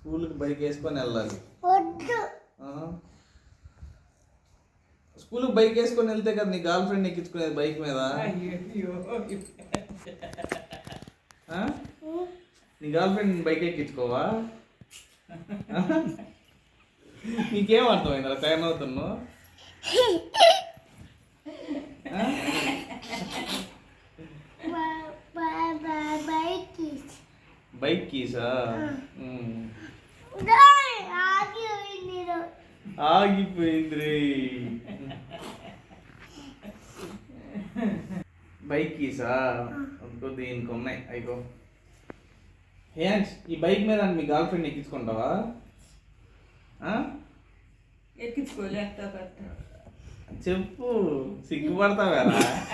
స్కూల్కి బైక్ వేసుకొని వెళ్ళాలి. స్కూల్కి బైక్ వేసుకొని వెళ్తే కదా నీ గర్ల్ ఫ్రెండ్ ఎక్కించుకునేది బైక్ మీద? నీ గర్ల్ ఫ్రెండ్ బైక్ ఎక్కించుకోవా. నీకేం అర్థమైందా టైం అవుతున్నావు బైక్ కీసా. ఆగిపోయింది రే. బైక్ కీసా? అనుకో దీనికి ఉన్నాయి. అయిపో. హ్యాండ్స్ ఈ బైక్ మీద మీ గర్ల్ ఫ్రెండ్ ఎక్కించుకుంటావా? ఆ? ఎక్కించుకోలేక చెప్పు సిగ్గుపడతావేరా?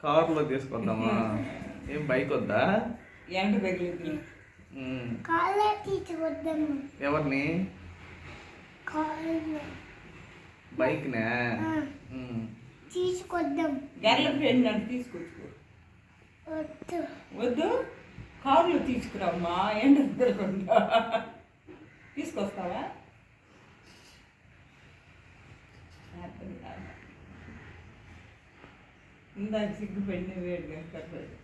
కార్లో తీసుకొద్దామా ఏం బైక్ వద్దా? ఎండ అట్టించుకొద్దాము ఎవరిని? ఉమ్. తీసుకొద్దాం. గర్ల ఫ్రెండ్ నన్ను తీసుకొచ్చుకో. వద్దు. వద్దు? కారులో తీసుకురామ్మా ఎండ తగలకుండా తీసుకొస్తావా? എന്താ പെണ്ണ് വീട് കേൾക്കപ്പെടും